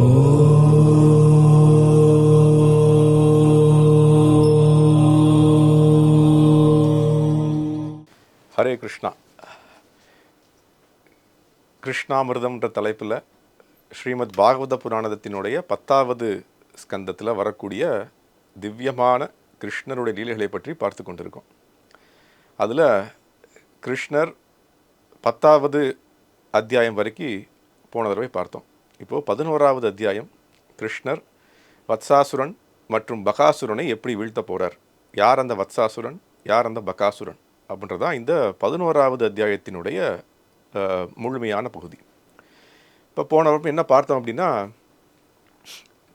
ஹரே கிருஷ்ணா. கிருஷ்ணாமிரதம்ன்ற தலைப்பில் ஸ்ரீமத் பாகவத புராணத்தினுடைய பத்தாவது ஸ்கந்தத்தில் வரக்கூடிய திவ்யமான கிருஷ்ணருடைய லீலைகளை பற்றி பார்த்து கொண்டிருக்கோம். அதில் கிருஷ்ணர் பத்தாவது அத்தியாயம் வரைக்கும் போன தடவை பார்த்தோம். இப்போது பதினோராவது அத்தியாயம். கிருஷ்ணர் வத்சாசுரன் மற்றும் பகாசுரனை எப்படி வீழ்த்த போகிறார் யார் அந்த வத்சாசுரன்? யார் அந்த பகாசுரன்? அப்படின்றதான் இந்த பதினோராவது அத்தியாயத்தினுடைய முழுமையான பகுதி. இப்போ போன வகுப்பு என்ன பார்த்தோம் அப்படின்னா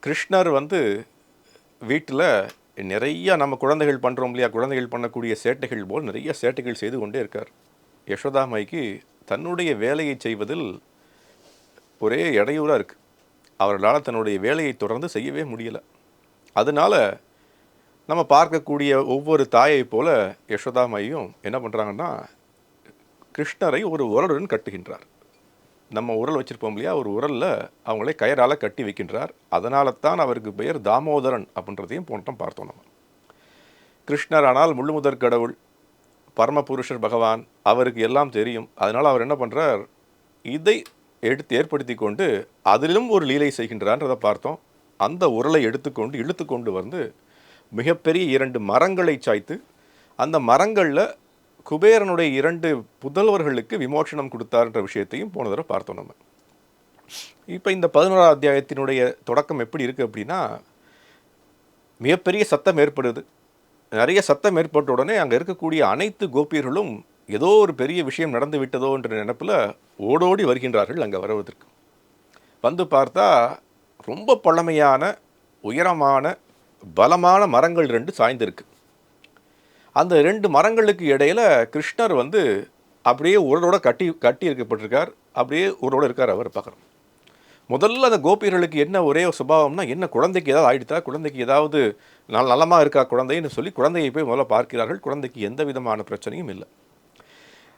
கிருஷ்ணர் வந்து வீட்டில் நிறைய நம்ம குழந்தைகள் பண்ணுறோம் இல்லையா? குழந்தைகள் பண்ணக்கூடிய சேட்டைகள் போல் நிறைய சேட்டைகள் செய்து கொண்டே இருக்கார். யசோதாமைக்கு தன்னுடைய வேலையை செய்வதில் ஒரே இடையூறாக இருக்குது அவர்களால் தன்னுடைய வேலையை தொடர்ந்து செய்யவே முடியலை. அதனால நம்ம பார்க்கக்கூடிய ஒவ்வொரு தாயை போல யசோதாமையும் என்ன பண்ணுறாங்கன்னா கிருஷ்ணரை ஒரு உரலுடன் கட்டுகின்றார். நம்ம உரல் வச்சுருப்போம் இல்லையா? ஒரு உரலில் அவங்களே கயரால் கட்டி வைக்கின்றார். அதனால தான் அவருக்கு பெயர் தாமோதரன் அப்படின்றதையும் போன்றோம் பார்த்தோம் நம்ம. கிருஷ்ணர் ஆனால் முள்ளுமுதற் கடவுள் பரமபுருஷர் பகவான் அவருக்கு எல்லாம் தெரியும். அதனால் அவர் என்ன பண்ணுறார் இதை எடுத்து ஏற்படுத்தி கொண்டு அதிலும் ஒரு லீலை செய்கின்றான்றதை பார்த்தோம். அந்த உரலை எடுத்துக்கொண்டு இழுத்து கொண்டு வந்து மிகப்பெரிய இரண்டு மரங்களை சாய்த்து அந்த மரங்களில் குபேரனுடைய இரண்டு புதல்வர்களுக்கு விமோசனம் கொடுத்தார்ன்ற விஷயத்தையும் போன தடவை பார்த்தோம் நம்ம. இப்போ இந்த பதினோராம் அத்தியாயத்தினுடைய தொடக்கம் எப்படி இருக்குது அப்படின்னா மிகப்பெரிய சத்தம் ஏற்படுது. நிறைய சத்தம் ஏற்பட்ட உடனே அங்கே இருக்கக்கூடிய அனைத்து கோபியர்களும் ஏதோ ஒரு பெரிய விஷயம் நடந்து விட்டதோ என்ற நினப்பில் ஓடோடி வருகின்றார்கள் அங்கே வருவதற்கு. வந்து பார்த்தா ரொம்ப பழமையான உயரமான பலமான மரங்கள் ரெண்டு சாய்ந்திருக்கு. அந்த ரெண்டு மரங்களுக்கு இடையில கிருஷ்ணர் வந்து அப்படியே உடலோட கட்டி கட்டி இருக்கப்பட்டிருக்கார் அப்படியே உடலோட இருக்கார் அவர் பார்க்குறோம். முதல்ல அந்த கோபியர்களுக்கு என்ன ஒரே சுபாவம்னா என்ன குழந்தைக்கு ஏதாவது ஆயிடுதா குழந்தைக்கு ஏதாவது நல் நலமாக இருக்கா குழந்தைன்னு சொல்லி குழந்தையை போய் முதல்ல பார்க்கிறார்கள். குழந்தைக்கு எந்த விதமான பிரச்சனையும் இல்லை.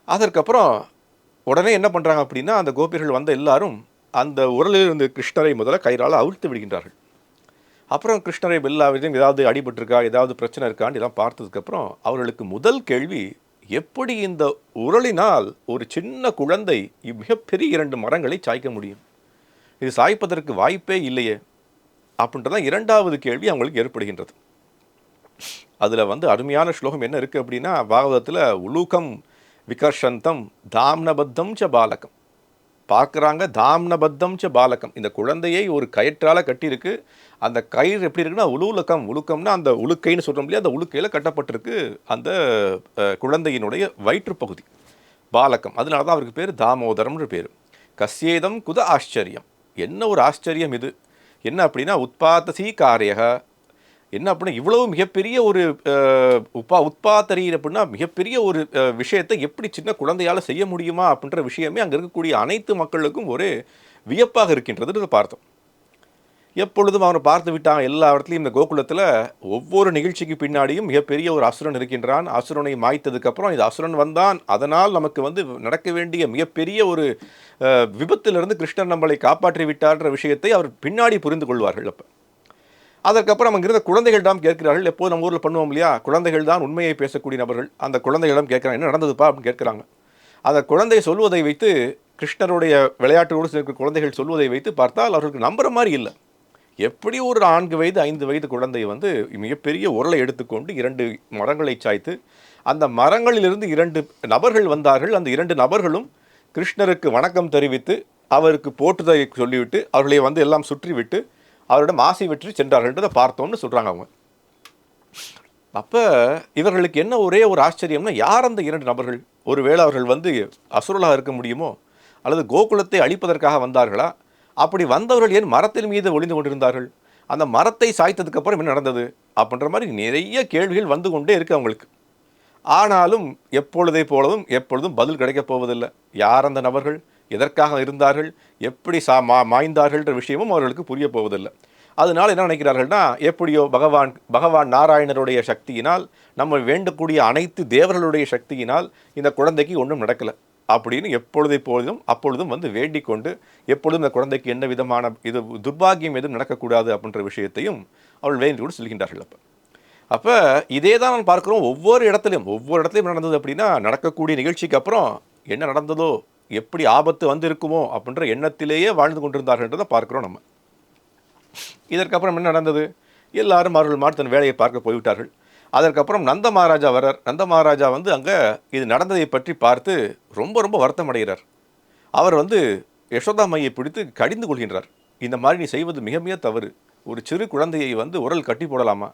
அதற்கப்புறம் உடனே என்ன பண்ணுறாங்க அப்படின்னா அந்த கோபியர்கள் வந்த எல்லாரும் அந்த உரலில் இருந்து கிருஷ்ணரை முதல்ல கயிறால் அவிழ்த்து விடுகின்றார்கள். அப்புறம் கிருஷ்ணரை எல்லா ஏதாவது அடிபட்டிருக்கா ஏதாவது பிரச்சனை இருக்கான்னு எல்லாம் பார்த்ததுக்கப்புறம் அவர்களுக்கு முதல் கேள்வி எப்படி இந்த உரலினால் ஒரு சின்ன குழந்தை மிகப்பெரிய இரண்டு மரங்களை சாய்க்க முடியும்? இது சாய்ப்பதற்கு வாய்ப்பே இல்லையே அப்படின்றதான் இரண்டாவது கேள்வி அவங்களுக்கு ஏற்படுகின்றது. அதில் வந்து அருமையான ஸ்லோகம் என்ன இருக்குது அப்படின்னா பாகவதத்தில் உலூகம் விகர்ஷந்தம் தாம்னபத்தம் ச பாலகம். பார்க்குறாங்க தாம்னபத்தம் ச பாலகம். இந்த குழந்தையை ஒரு கயிற்றால் கட்டியிருக்கு. அந்த கயிறு எப்படி இருக்குன்னா உலுலக்கம் உலுக்கம்னா அந்த உலுக்கைன்னு சொல்கிறோம் இல்லையா அந்த உலுக்கையில் கட்டப்பட்டிருக்கு அந்த குழந்தையினுடைய வயிற்றுப்பகுதி பாலகம். அதனால தான் அவருக்கு பேர் தாமோதரம்ன்ற பேர். கஸ்யேதம் குத ஆச்சரியம். என்ன ஒரு ஆச்சரியம் இது? என்ன அப்படின்னா உத்பாதசி காரியக என்ன அப்படின்னா இவ்வளவு மிகப்பெரிய ஒரு உப்பா உப்பா தெரியுது அப்படின்னா மிகப்பெரிய ஒரு விஷயத்தை எப்படி சின்ன குழந்தையால் செய்ய முடியுமா அப்படின்ற விஷயமே அங்கே இருக்கக்கூடிய அனைத்து மக்களுக்கும் ஒரு வியப்பாக இருக்கின்றது பார்த்தோம். எப்பொழுதும் அவனை பார்த்து விட்டான் எல்லா இடத்துலையும் இந்த கோகுலத்தில் ஒவ்வொரு நிகழ்ச்சிக்கு பின்னாடியும் மிகப்பெரிய ஒரு அசுரன் இருக்கின்றான். அசுரனை மாய்த்ததுக்கப்புறம் இது அசுரன் வந்தான். அதனால் நமக்கு வந்து நடக்க வேண்டிய மிகப்பெரிய ஒரு விபத்திலிருந்து கிருஷ்ணன் நம்மளை காப்பாற்றி விட்டார்ன்ற விஷயத்தை அவர் பின்னாடி புரிந்து கொள்வார்கள் அப்போ. அதற்கப்புறம் அங்கிருந்த குழந்தைகளிடம் கேட்கிறார்கள் எப்போது நம்ம ஊரில் பண்ணுவோம் இல்லையா? குழந்தைகள் தான் உண்மையை பேசக்கூடிய நபர்கள். அந்த குழந்தைகளிடம் கேட்குறாங்க என்ன நடந்ததுப்பா? அப்படின்னு கேட்குறாங்க. அந்த குழந்தை சொல்வதை வைத்து கிருஷ்ணருடைய விளையாட்டோடு சேர்க்கிற குழந்தைகள் சொல்வதை வைத்து பார்த்தால் அவர்களுக்கு நம்புற மாதிரி இல்லை. எப்படி ஒரு நான்கு வயது ஐந்து வயது குழந்தை வந்து மிகப்பெரிய உரலை எடுத்துக்கொண்டு இரண்டு மரங்களை சாய்த்து அந்த மரங்களிலிருந்து இரண்டு நபர்கள் வந்தார்கள். அந்த இரண்டு நபர்களும் கிருஷ்ணருக்கு வணக்கம் தெரிவித்து அவருக்கு போற்றுதலை சொல்லிவிட்டு அவர்களை வந்து எல்லாம் சுற்றிவிட்டு அவரிடம் ஆசை வெற்றி சென்றார்கள்ன்றதை பார்த்தோம்னு சொல்கிறாங்க அவங்க. அப்போ இவர்களுக்கு என்ன ஒரே ஒரு ஆச்சரியம்னா யார் அந்த இரண்டு நபர்கள்? ஒருவேளை அவர்கள் வந்து அசுரலாக இருக்க முடியுமோ? அல்லது கோகுலத்தை அழிப்பதற்காக வந்தார்களா? அப்படி வந்தவர்கள் ஏன் மரத்தின் மீது ஒளிந்து கொண்டிருந்தார்கள்? அந்த மரத்தை சாய்த்ததுக்கப்புறம் என்ன நடந்தது? அப்படின்ற மாதிரி நிறைய கேள்விகள் வந்து கொண்டே இருக்கு அவங்களுக்கு. ஆனாலும் எப்பொழுதை போலவும் எப்பொழுதும் பதில் கிடைக்கப் போவதில்லை. யார் அந்த நபர்கள்? எதற்காக இருந்தார்கள்? எப்படி சா மா மாய்ந்தார்கள்ன்ற விஷயமும் அவர்களுக்கு புரிய போவதில்லை. அதனால் என்ன நினைக்கிறார்கள்னா எப்படியோ பகவான் பகவான் நாராயணருடைய சக்தியினால் நம்ம வேண்டக்கூடிய அனைத்து தேவர்களுடைய சக்தியினால் இந்த குழந்தைக்கு ஒன்றும் நடக்கலை. அப்படின்னு எப்பொழுது எப்பொழுதும் அப்பொழுதும் வந்து வேண்டிக் கொண்டு எப்பொழுதும் இந்த குழந்தைக்கு என்ன விதமான இது துர்பாகியம் எதுவும் நடக்கக்கூடாது அப்படின்ற விஷயத்தையும் அவள் வேண்டி கொண்டு சொல்கின்றார்கள் அப்போ. அப்போ இதே தான் நான் பார்க்குறோம் ஒவ்வொரு இடத்துலையும் ஒவ்வொரு இடத்துலையும் நடந்தது அப்படின்னா நடக்கக்கூடிய நிகழ்ச்சிக்கு அப்புறம் என்ன நடந்ததோ எப்படி ஆபத்து வந்திருக்குமோ அப்படின்ற எண்ணத்திலேயே வாழ்ந்து கொண்டிருந்தார்கள்ன்றதை பார்க்குறோம் நம்ம. இதற்கப்புறம் என்ன நடந்தது? எல்லாரும் அவர்கள் மாட்டு தன் வேலையை பார்க்க போய்விட்டார்கள். அதற்கப்புறம் நந்த மகாராஜா வரார் நந்த மகாராஜா வந்து அங்கே இது நடந்ததை பற்றி பார்த்து ரொம்ப ரொம்ப வருத்தம் அடைகிறார் அவர் வந்து யசோதா மையை பிடித்து கடிந்து கொள்கின்றார். இந்த மாதிரி நீ செய்வது மிக மிக தவறு. ஒரு சிறு குழந்தையை வந்து உரல் கட்டி போடலாமா?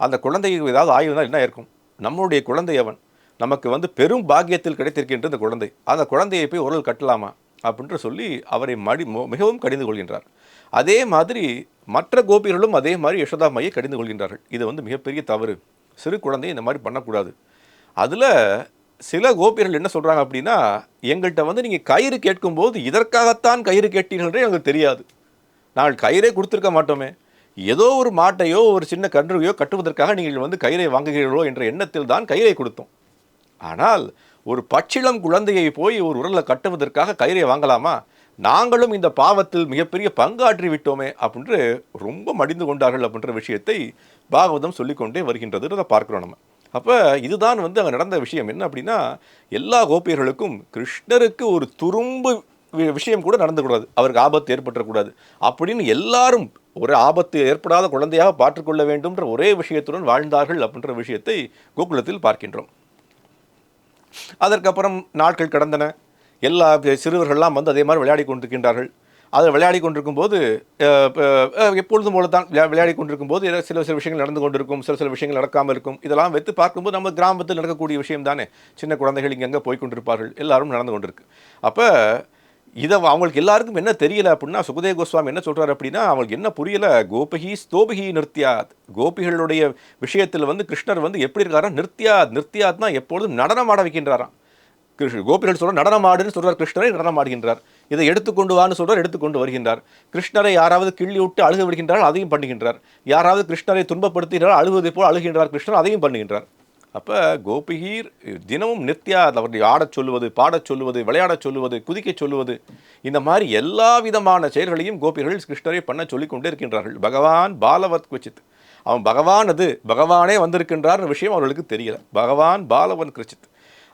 அந்த குழந்தைக்கு ஏதாவது ஆய்வுனா என்ன இருக்கும்? நம்மளுடைய குழந்தை அவன். நமக்கு வந்து பெரும் பாக்கியத்தில் கிடைத்திருக்கின்ற இந்த குழந்தை. அந்த குழந்தையை போய் உரல் கட்டலாமா? அப்படின்ற சொல்லி அவரை மடி மிகவும் கடிந்து கொள்கின்றார். அதே மாதிரி மற்ற கோபிகளும் அதே மாதிரி யசோதா மையை கடிந்து கொள்கின்றார்கள். இது வந்து மிகப்பெரிய தவறு. சிறு குழந்தையை இந்த மாதிரி பண்ணக்கூடாது. அதில் சில கோபியர்கள் என்ன சொல்கிறாங்க அப்படின்னா எங்கள்கிட்ட வந்து நீங்கள் கயிறு கேட்கும்போது இதற்காகத்தான் கயிறு கேட்டீர்கள் எங்களுக்கு தெரியாது. நாங்கள் கயிறே கொடுத்துருக்க மாட்டோமே. ஏதோ ஒரு மாட்டையோ ஒரு சின்ன கன்றுவையோ கட்டுவதற்காக நீங்கள் வந்து கயிறை வாங்குகிறீர்களோ என்ற எண்ணத்தில் தான் கயிறை கொடுத்தோம். ஆனால் ஒரு பச்சிளம் குழந்தையை போய் ஒரு உரலை கட்டுவதற்காக கயிறை வாங்கலாமா? நாங்களும் இந்த பாவத்தில் மிகப்பெரிய பங்காற்றி விட்டோமே அப்படின்று ரொம்ப மடிந்து கொண்டார்கள் அப்படின்ற விஷயத்தை பாகவதம் சொல்லிக்கொண்டே வருகின்றதுன்றதை பார்க்கிறோம் நம்ம. அப்போ இதுதான் வந்து அங்கே நடந்த விஷயம். என்ன அப்படின்னா எல்லா கோபியர்களுக்கும் கிருஷ்ணருக்கு ஒரு துரும்பு வி- விஷயம் கூட நடந்துக்கூடாது அவருக்கு ஆபத்து ஏற்பட்டுறக்கூடாது. அப்படின்னு எல்லாரும் ஒரு ஆபத்து ஏற்படாத குழந்தையாக பார்த்துக்கொள்ள வேண்டும்ன்ற ஒரே விஷயத்துடன் வாழ்ந்தார்கள் அப்படின்ற விஷயத்தை கோகுலத்தில் பார்க்கின்றோம். அதற்கப்புறம் நாட்கள் கடந்தன. எல்லா சிறுவர்கள்லாம் வந்து அதே மாதிரி விளையாடி கொண்டிருக்கின்றார்கள். அதில் விளையாடி கொண்டிருக்கும் போது எப்பொழுதும் போல தான் விளையாடி கொண்டிருக்கும் போது சில சில விஷயங்கள் நடந்து கொண்டிருக்கும் சில சில விஷயங்கள் நடக்காமல் இருக்கும். இதெல்லாம் வைத்து பார்க்கும்போது நம்ம கிராமத்தில் நடக்கக்கூடிய விஷயம் தானே. சின்ன குழந்தைகள் இங்கங்கே போய் கொண்டிருப்பார்கள். எல்லாரும் நடந்து கொண்டிருக்கு. அப்போ இதை அவங்களுக்கு எல்லாருக்கும் என்ன தெரியல அப்படின்னா சுகதேவ கோஸ்வாமி என்ன சொல்கிறார் அப்படின்னா அவங்களுக்கு என்ன புரியல கோபகி ஸ்தோபகி நிறுத்தியாத் கோபிகளுடைய விஷயத்தில் வந்து கிருஷ்ணர் வந்து எப்படி இருக்காரா நிறுத்தியாத் நிறுத்தியாத்னா எப்பொழுதும் நடனம் ஆட வைக்கின்றாராம். கிருஷ்ண கோபிகள் சொல்ற நடனம் ஆடுன்னு கிருஷ்ணரை நடனம் ஆடுகின்றார். இதை எடுத்துக்கொண்டு வான்னு சொல்கிறார் எடுத்துக்கொண்டு வருகின்றார். கிருஷ்ணரை யாராவது கிள்ளி விட்டு அழுக விடுகின்றார் அதையும் பண்ணுகின்றார். யாராவது கிருஷ்ணரை துன்பப்படுத்துகிறார் அழுகுவதை போல் அழுகின்றார் கிருஷ்ணர் அதையும் பண்ணுகின்றார். அப்போ கோபிகீர் தினமும் நித்யா அவர்களை ஆடச் சொல்லுவது பாடச் சொல்லுவது விளையாடச் சொல்லுவது குதிக்கச் சொல்லுவது இந்த மாதிரி எல்லா விதமான செயல்களையும் கோபிகள் கிருஷ்ணரை பண்ண சொல்லிக் கொண்டே இருக்கின்றார்கள். பகவான் பாலவத் குச்சித் அவன் பகவான் அது பகவானே வந்திருக்கின்றார் விஷயம் அவர்களுக்கு தெரியல. பகவான் பாலவன் கிருச்சித்.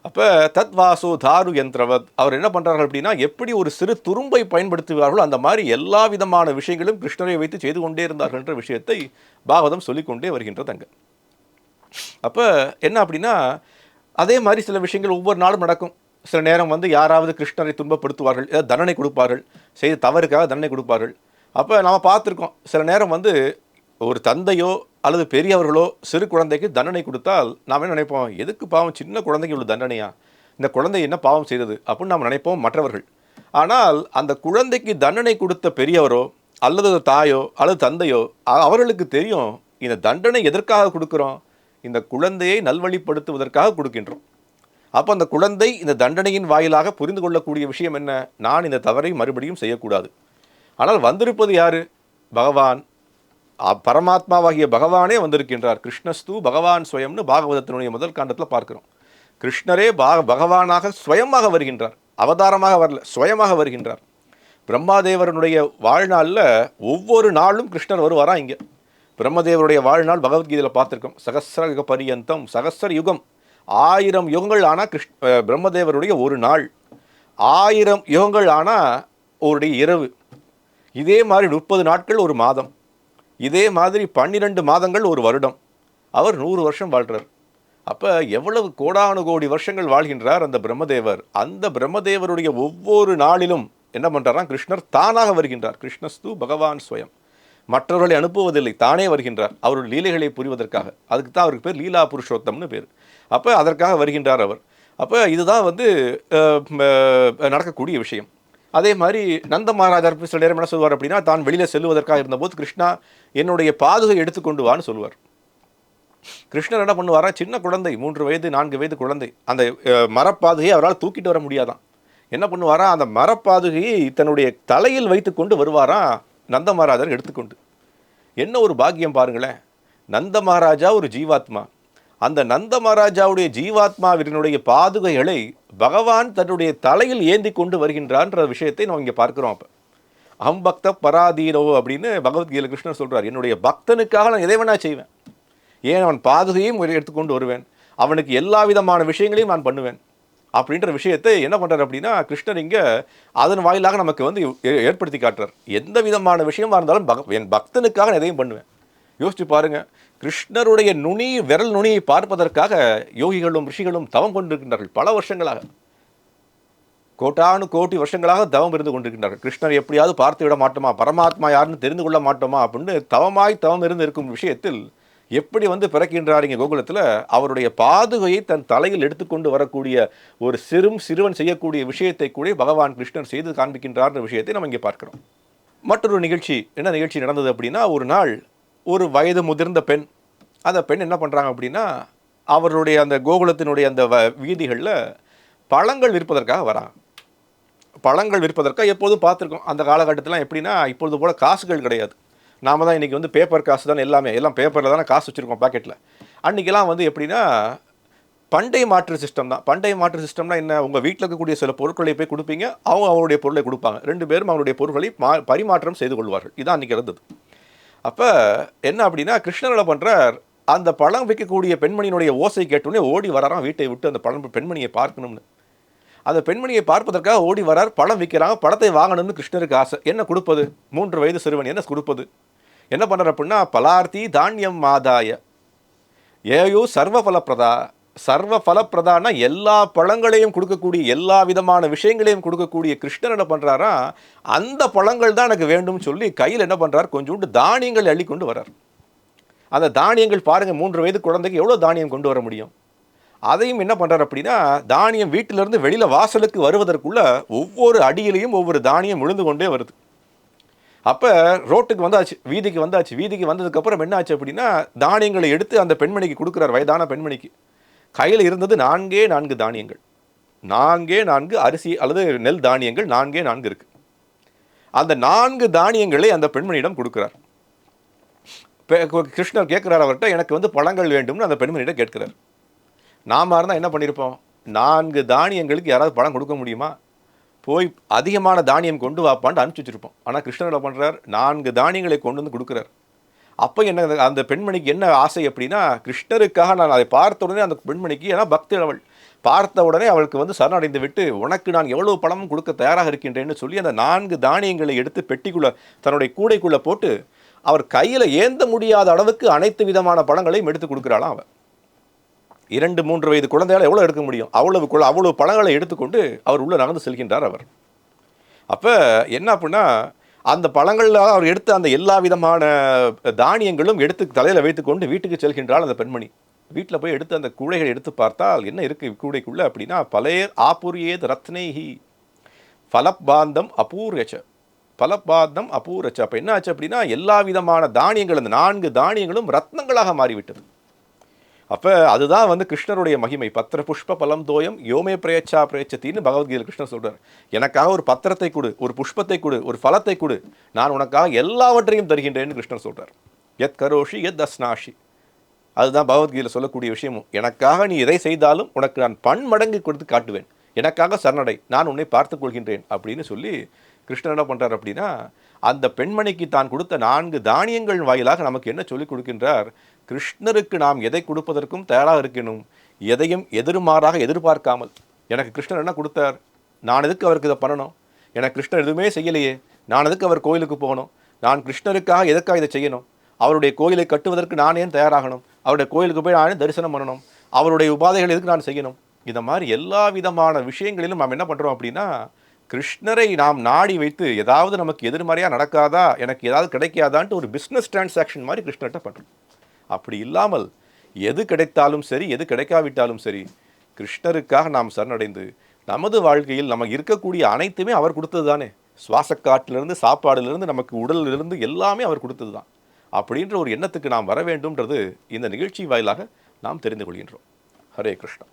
அப்போ தத் வாசோ தாரு யந்திரவத். அவர் என்ன பண்ணுறார்கள் அப்படின்னா எப்படி ஒரு சிறு துரும்பை பயன்படுத்துவார்களோ அந்த மாதிரி எல்லா விதமான விஷயங்களும் கிருஷ்ணரை வைத்து செய்து கொண்டே இருந்தார்கள் என்ற விஷயத்தை பாகவதம் சொல்லிக்கொண்டே வருகின்றது அங்கே அப்போ என்ன அப்படின்னா அதே மாதிரி சில விஷயங்கள் ஒவ்வொரு நாளும் நடக்கும். சில நேரம் வந்து யாராவது கிருஷ்ணரை துன்பப்படுத்துவார்கள் ஏதாவது தண்டனை கொடுப்பார்கள் செய்த தவறுக்காக தண்டனை கொடுப்பார்கள். அப்போ நம்ம பார்த்துருக்கோம் சில நேரம் வந்து ஒரு தந்தையோ அல்லது பெரியவர்களோ சிறு குழந்தைக்கு தண்டனை கொடுத்தால் நாம் என்ன நினைப்போம் எதுக்கு பாவம் சின்ன குழந்தைக்கு இவ்வளோ தண்டனையா? இந்த குழந்தை என்ன பாவம் செய்தது? அப்படின்னு நாம் நினைப்போம் மற்றவர்கள். ஆனால் அந்த குழந்தைக்கு தண்டனை கொடுத்த பெரியவரோ அல்லது தாயோ அல்லது தந்தையோ அவர்களுக்கு தெரியும் இந்த தண்டனை எதற்காக கொடுக்குறோம்? இந்த குழந்தையை நல்வழிப்படுத்துவதற்காக கொடுக்கின்றோம். அப்போ அந்த குழந்தை இந்த தண்டனையின் வாயிலாக புரிந்து கொள்ளக்கூடிய விஷயம் என்ன? நான் இந்த தவறை மறுபடியும் செய்யக்கூடாது. ஆனால் வந்திருப்பது யார்? பகவான். பரமாத்மாவாகிய பகவானே வந்திருக்கின்றார். கிருஷ்ணஸ்து பகவான் ஸ்வயம்னு பாகவதத்தினுடைய முதல் காண்டத்தில் பார்க்கிறோம். கிருஷ்ணரே பாக பகவானாக ஸ்வயமாக வருகின்றார். அவதாரமாக வரல ஸ்வயமாக வருகின்றார். பிரம்மாதேவரனுடைய வாழ்நாளில் ஒவ்வொரு நாளும் கிருஷ்ணர் வருவாரா இங்கே? பிரம்மதேவருடைய வாழ்நாள் பகவத்கீதையில் பார்த்துருக்கோம். சகஸ்ர யுக பரியந்தம் சகஸ்ர யுகம் ஆயிரம் யுகங்கள் ஆனால் கிருஷ்ண பிரம்மதேவருடைய ஒரு நாள். ஆயிரம் யுகங்கள் ஆனால் அவருடைய இரவு. இதே மாதிரி முப்பது நாட்கள் ஒரு மாதம். இதே மாதிரி பன்னிரெண்டு மாதங்கள் ஒரு வருடம். அவர் நூறு வருஷம் வாழ்கிறார் அப்போ எவ்வளவு கோடானு கோடி வருஷங்கள் வாழ்கின்றார் அந்த பிரம்மதேவர். அந்த பிரம்மதேவருடைய ஒவ்வொரு நாளிலும் என்ன பண்ணுறாராம் கிருஷ்ணர் தானாக வருகின்றார். கிருஷ்ணஸ்து பகவான் ஸ்வயம். மற்றவர்களை அனுப்புவதில்லை தானே வருகின்றார். அவருடைய லீலைகளை புரிவதற்காக. அதுக்கு தான் அவருக்கு பேர் லீலா புருஷோத்தம்னு பேர். அப்போ அதற்காக வருகின்றார் அவர். அப்போ இதுதான் வந்து நடக்கக்கூடிய விஷயம். அதே மாதிரி நந்த மகாராஜா சில நேரம் என்ன சொல்வார் அப்படின்னா தான் வெளியில் செல்வதற்காக இருந்தபோது கிருஷ்ணா என்னுடைய பாதுகை எடுத்துக்கொண்டு வான்னு சொல்லுவார். கிருஷ்ணர் என்ன பண்ணுவாரா சின்ன குழந்தை மூன்று வயது நான்கு வயது குழந்தை அந்த மரப்பாதுகையை அவரால் தூக்கிட்டு வர முடியாதான். என்ன பண்ணுவாரா அந்த மரப்பாதுகையை தன்னுடைய தலையில் வைத்துக்கொண்டு வருவாரா நந்தமகாராஜர் எடுத்துக்கொண்டு. என்ன ஒரு பாக்கியம் பாருங்களேன். நந்த மகாராஜா ஒரு ஜீவாத்மா. அந்த நந்த மகாராஜாவுடைய ஜீவாத்மாவினுடைய பாதுகைகளை பகவான் தன்னுடைய தலையில் ஏந்தி கொண்டு வருகின்றான்ற விஷயத்தை நம்ம இங்கே பார்க்குறோம் அப்போ. அம்பக்த பராதீனோ அப்படின்னு பகவத்கீதை கிருஷ்ணர் சொல்கிறார் என்னுடைய பக்தனுக்காக நான் எதை வேணா செய்வேன். ஏன்? அவன் பாதுகையும் எடுத்துக்கொண்டு வருவேன். அவனுக்கு எல்லா விதமான விஷயங்களையும் நான் பண்ணுவேன். அப்படின்ற விஷயத்தை என்ன பண்ணுறார் அப்படின்னா கிருஷ்ணர் இங்கே அதன் வாயிலாக நமக்கு வந்து ஏ- ஏற்படுத்தி காட்டுறார். எந்த விதமான விஷயமா இருந்தாலும் பக என் பக்தனுக்காக நான் எதையும் பண்ணுவேன். யோசிச்சு பாருங்கள் கிருஷ்ணருடைய நுனி விரல் நுனியை பார்ப்பதற்காக யோகிகளும் ரிஷிகளும் தவம் கொண்டிருக்கின்றார்கள் பல வருஷங்களாக. கோட்டானு கோட்டி வருஷங்களாக தவம் இருந்து கொண்டிருக்கின்றார்கள். கிருஷ்ணர் எப்படியாவது பார்த்து விட மாட்டோமா பரமாத்மா யாருன்னு தெரிந்து கொள்ள மாட்டோமா அப்படின்னு தவமாய் தவம் இருந்து இருக்கும் விஷயத்தில் எப்படி வந்து பிறக்கின்றார் இங்கே கோகுலத்தில் அவருடைய பாதுகையை தன் தலையில் எடுத்துக்கொண்டு வரக்கூடிய ஒரு சிறும் சிறுவன் செய்யக்கூடிய விஷயத்தை கூட பகவான் கிருஷ்ணர் செய்து காண்பிக்கின்றார்ன்ற விஷயத்தை நம்ம இங்கே பார்க்கிறோம். மற்றொரு நிகழ்ச்சி என்ன நிகழ்ச்சி நடந்தது அப்படின்னா ஒரு நாள் ஒரு வயது முதிர்ந்த பெண் அந்த பெண் என்ன பண்ணுறாங்க அப்படின்னா அவருடைய அந்த கோகுலத்தினுடைய அந்த வ- வீதிகளில் பழங்கள் விற்பதற்காக வராங்க. பழங்கள் விற்பதற்காக எப்போதும் பார்த்துருக்கோம். அந்த காலகட்டத்திலாம் எப்படின்னா இப்பொழுது போல காசுகள் கிடையாது. நாம தான் இன்றைக்கி வந்து பேப்பர் காசு தானே எல்லாமே எல்லாம் பேப்பரில் தானே காசு வச்சுருக்கோம் பாக்கெட்டில் அன்றைக்கெல்லாம் வந்து எப்படின்னா பண்டை மாற்று சிஸ்டம் தான். பண்டை மாற்று சிஸ்டம்னா என்ன? உங்கள் வீட்டில் இருக்கக்கூடிய சில பொருட்களை போய் கொடுப்பீங்க அவங்க அவருடைய பொருளை கொடுப்பாங்க. ரெண்டு பேரும் அவருடைய பொருட்களை மா பரிமாற்றம் செய்து கொள்வார்கள். இதான் அன்றைக்கி இருந்தது அப்போ என்ன அப்படின்னா கிருஷ்ணர்களை பண்ணுறார் அந்த பழம் விற்கக்கூடிய பெண்மணியினுடைய ஓசை கேட்டோடனே ஓடி வராராம் வீட்டை விட்டு அந்த பழம் பெண்மணியை பார்க்கணும்னு. அந்த பெண்மணியை பார்ப்பதற்காக ஓடி வரார் பழம் விற்கிறாங்க பழத்தை வாங்கணும்னு கிருஷ்ணருக்கு ஆசை. என்ன கொடுப்பது? மூன்று வயது சிறுவன் என்ன கொடுப்பது? என்ன பண்ணுறார் அப்படின்னா பலார்த்தி தானியம் மாதாய ஏயோ சர்வஃபலப்பிரதா சர்வ ஃபலப்பிரதான்னா எல்லா பழங்களையும் கொடுக்கக்கூடிய எல்லா விதமான விஷயங்களையும் கொடுக்கக்கூடிய கிருஷ்ணர் என்ன பண்ணுறாரா அந்த பழங்கள் தான் எனக்கு வேண்டும்னு சொல்லி கையில் என்ன பண்ணுறார் கொஞ்சோண்டு தானியங்கள் அள்ளி கொண்டு வரார் அந்த தானியங்கள் பாருங்கள் மூன்று வயது குழந்தைக்கு எவ்வளோ தானியம் கொண்டு வர முடியும்? அதையும் என்ன பண்ணுறார் அப்படின்னா தானியம் வீட்டிலிருந்து வெளியில் வாசலுக்கு வருவதற்குள்ள ஒவ்வொரு அடியிலையும் ஒவ்வொரு தானியம் விழுந்து கொண்டே வருது. அப்போ ரோட்டுக்கு வந்தாச்சு வீதிக்கு வந்தாச்சு வீதிக்கு வந்ததுக்கப்புறம் என்ன ஆச்சு அப்படின்னா தானியங்களை எடுத்து அந்த பெண்மணிக்கு கொடுக்குறார் வயதான பெண்மணிக்கு. கையில் இருந்தது நான்கே நான்கு தானியங்கள். நான்கே நான்கு அரிசி அல்லது நெல் தானியங்கள் நான்கே நான்கு இருக்கு. அந்த நான்கு தானியங்களை அந்த பெண்மணியிடம் கொடுக்குறார். பெ- கிருஷ்ணர் கேட்குறார் அவர்கிட்ட எனக்கு வந்து பழங்கள் வேண்டும்னு அந்த பெண்மணியிடம் கேட்கிறார். நாம இருந்தால் என்ன பண்ணியிருப்போம் நான்கு தானியங்களுக்கு யாராவது பழம் கொடுக்க முடியுமா? போய் அதிகமான தானியம் கொண்டு வாப்பான்ட்டு அனுப்பிச்சி வச்சுருப்போம். ஆனால் கிருஷ்ணர் என்ன பண்ணுறார் நான்கு தானியங்களை கொண்டு வந்து கொடுக்குறார். அப்போ என்ன அந்த- பெண்மணிக்கு என்ன ஆசை அப்படின்னா கிருஷ்ணருக்காக நான் அதை பார்த்த உடனே அந்த பெண்மணிக்கு ஏன்னா பக்தி அவள். பார்த்த உடனே அவளுக்கு வந்து சரணடைந்து விட்டு உனக்கு நான் எவ்வளவு பணமும் கொடுக்க தயாராக இருக்கின்றேன்னு சொல்லி அந்த நான்கு தானியங்களை எடுத்து பெட்டிக்குள்ளே தன்னுடைய கூடைக்குள்ளே போட்டு அவர் கையில் ஏந்த முடியாத அளவுக்கு அனைத்து விதமான பழங்களையும் எடுத்து கொடுக்குறாளாம் அவள் இரண்டு மூன்று வயது குழந்தையால் எவ்வளோ எடுக்க முடியும்? அவ்வளவு குழ- அவ்வளவு பழங்களை எடுத்துக்கொண்டு அவர் உள்ளே நடந்து செல்கின்றார் அவர். அப்போ என்ன அப்படின்னா அந்த பழங்களில் அவர் எடுத்த அந்த எல்லா விதமான தானியங்களும் எடுத்து தலையில் வைத்துக்கொண்டு வீட்டுக்கு செல்கின்றாள் அந்த பெண்மணி. வீட்டில் போய் எடுத்து அந்த கூடைகளை எடுத்து பார்த்தால் என்ன இருக்குது கூடைக்குள்ளே அப்படின்னா பலேர் ஆபுரியேத் ரத்னேஹி. ஃபலப்பாந்தம் அபூர்யச்ச. ஃபலப்பாந்தம் அபூரச்ச அப்போ என்ன ஆச்சு அப்படின்னா எல்லா விதமான தானியங்கள் அந்த நான்கு தானியங்களும் ரத்னங்களாக மாறிவிட்டது. அப்போ அதுதான் வந்து கிருஷ்ணருடைய மகிமை. பத்திர புஷ்ப பலம் தோயம் யோமே பிரயச்சா பிரயச்சத்தின்னு பகவத்கீதை கிருஷ்ணர் சொல்கிறார் எனக்காக ஒரு பத்திரத்தை கொடு ஒரு புஷ்பத்தை கொடு ஒரு ஃபலத்தை கொடு. நான் உனக்காக எல்லாவற்றையும் தருகின்றேன்னு கிருஷ்ணர் சொல்கிறார் எத் கரோஷி எத் அஸ்னாஷி அதுதான் பகவத்கீதையில் சொல்லக்கூடிய விஷயமும் எனக்காக நீ எதை செய்தாலும் உனக்கு நான் பன்மடங்கு கொடுத்து காட்டுவேன். எனக்காக சரணடை நான் உன்னை பார்த்து கொள்கின்றேன் அப்படின்னு சொல்லி கிருஷ்ணர் என்ன பண்ணுறார் அப்படின்னா அந்த பெண்மணிக்கு தான் கொடுத்த நான்கு தானியங்கள் வாயிலாக நமக்கு என்ன சொல்லிக் கொடுக்கின்றார்? கிருஷ்ணருக்கு நாம் எதை கொடுப்பதற்கும் தயாராக இருக்கணும் எதையும் எதிர்மாறாக எதிர்பார்க்காமல். எனக்கு கிருஷ்ணர் என்ன கொடுத்தார்? நான் எதுக்கு அவருக்கு இதை பண்ணணும்? எனக்கு கிருஷ்ணர் எதுவுமே செய்யலையே. நான் எதுக்கு அவர் கோயிலுக்கு போகணும்? நான் கிருஷ்ணருக்காக எதுக்காக இதை செய்யணும்? அவருடைய கோயிலை கட்டுவதற்கு நான் ஏன் தயாராகணும்? அவருடைய கோயிலுக்கு போய் நானே தரிசனம் பண்ணணும்? அவருடைய உபாதைகள் எதுக்கு நான் செய்யணும்? இந்த மாதிரி எல்லா விதமான விஷயங்களிலும் நாம் என்ன பண்ணுறோம் அப்படின்னா கிருஷ்ணரை நாம் நாடி வைத்து ஏதாவது நமக்கு எதிர்மறையாக நடக்காதா எனக்கு ஏதாவது கிடைக்காதான்ட்டு ஒரு பிஸ்னஸ் டிரான்சாக்ஷன் மாதிரி கிருஷ்ணர்கிட்ட பண்ணுறோம் அப்படி இல்லாமல் எது கிடைத்தாலும் சரி எது கிடைக்காவிட்டாலும் சரி கிருஷ்ணருக்காக நாம் சரணடைந்து நமது வாழ்க்கையில் நமக்கு இருக்கக்கூடிய அனைத்துமே அவர் கொடுத்தது தானே. சுவாசக்காட்டிலிருந்து சாப்பாடுலேருந்து நமக்கு உடலிலிருந்து எல்லாமே அவர் கொடுத்தது தான். அப்படின்ற ஒரு எண்ணத்துக்கு நாம் வர வேண்டும்ன்றது இந்த நிகழ்ச்சி வாயிலாக நாம் தெரிந்து கொள்கின்றோம். ஹரே கிருஷ்ணா.